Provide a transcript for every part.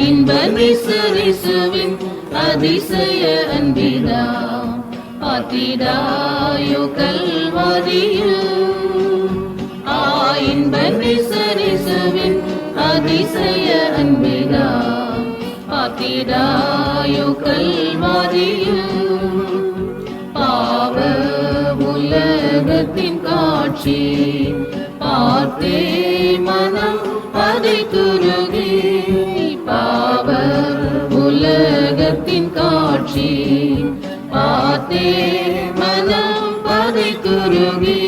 ஆ அதிசய அன்பிதா. பாத்திடாயோ கல்வாரியில். ஆ இன்ப அதிசய அன்பிதா. பாத்திடாயோ கல்வாரியில். பாவ உலகத்தின் காட்சி பார்த்தே மனம் அதை துருகே. பாவ உலகத்தின் காட்சி. பார்த்தே மனம் பதை துருகி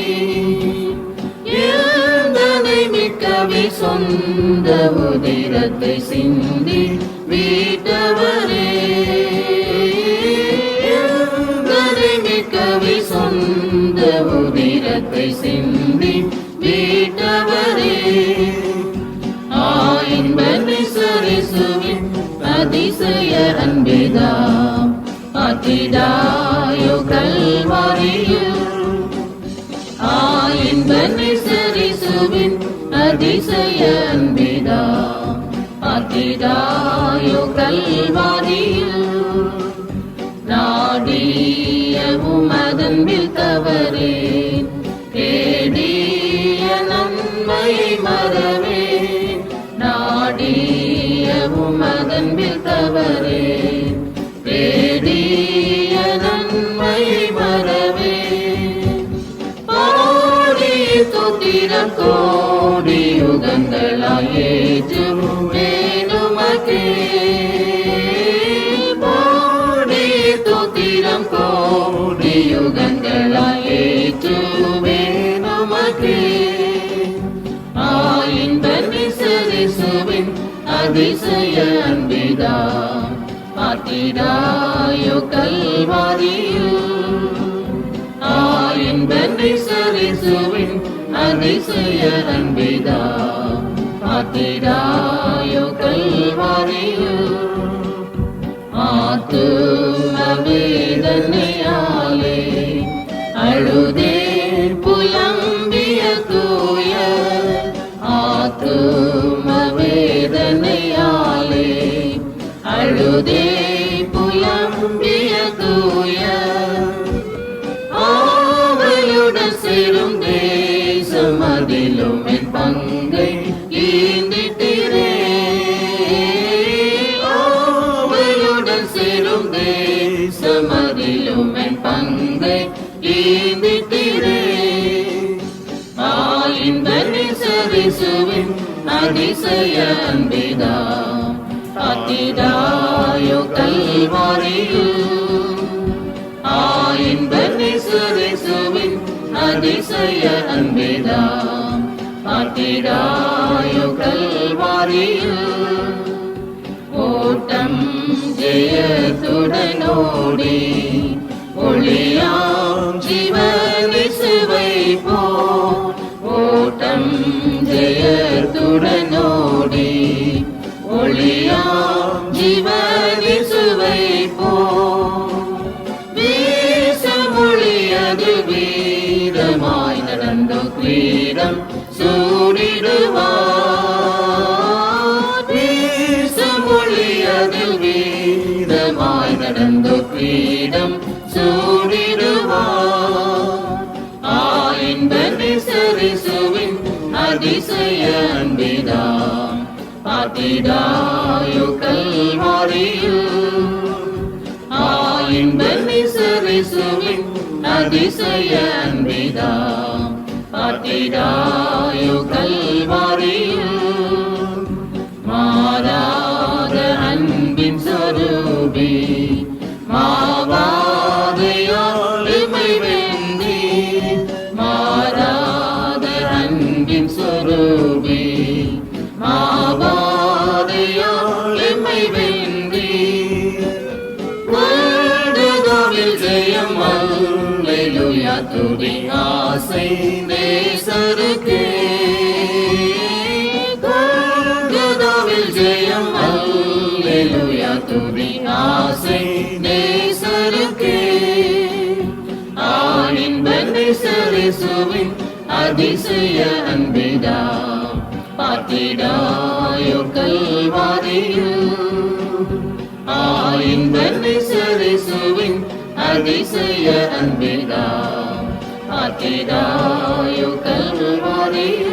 மிக்கவே சொந்த உதிரத்தை சிந்தி வீட்டவரே. மிக்கவே சொந்த உதிரத்தை சிந்தி அத்திடாயோ கல்வாரியில் ஆயின்ப நிசரிசுவின் அதிசய அன்பிதா அத்திடாயோ கல்வாரியில் நாடிய உமதன்பில் தவறேன். தேடிய நன்மையை மறவேன். நாடிய உமதன்பில் தவறேன். கோட்டிரம் கோடி யுகங்களாயேற்று வேணுமக்கே பாடி துத்திரம் கோடி யுகங்களாயேற்று வேணுமக்கே ஆயின்ப நிசரிசுவின் அதிசய அன்பிதா. பாத்திடாயோ கல்வாரியில் ஆயின்ப நிசரிசுவின் அதிசய அன்பிதா பாத்திடாயோ கல்வாரியில் ஆத்தும இயேசுவின் அதிசய அன்பிதா அதிதாயோ கல்வாரியில் ஆயின்ப நிசரிசுவின் அதிசய அன்பிதா அதிதாயோ கல்வாரியில் ஓட்டம் ஜெயத்துடனோடி ஒளியா கிரீடம் சூடிடுவார். வீசமொழியதில் வீரமாய் நடந்த கிரீடம் சூடிடுவார். ஆயின்ப நிசரிசுவின் அதிசய அன்பிதாம். பாத்திடாயோ கல்வாரியில் ஆயின்ப நிசரிசுவின் அதிசய அன்பிதாம். അതിരായു കൽവറിയും മാരാത അൻപിൻ സ്വരൂപി മാവാതയോളിമൈവെന്തി മാരാത അൻപിൻ സ്വരൂപി മാവാതയോളിമൈവെന്തി துதி ஆசை நேசருக்கே. வாழ்ந்ததாவில் ஜெயம் அல்லேலூயா. துதி ஆசை நேசருக்கே. ஆனின்ப நேசரிசுவின் அதிசய அன்பிதாம் பார்த்திடாயோ கல்வாரியில். ஆயின்பரிசுவின் அதிசய அன்பிதா பார்த்திடாயோ கல்வாரியில்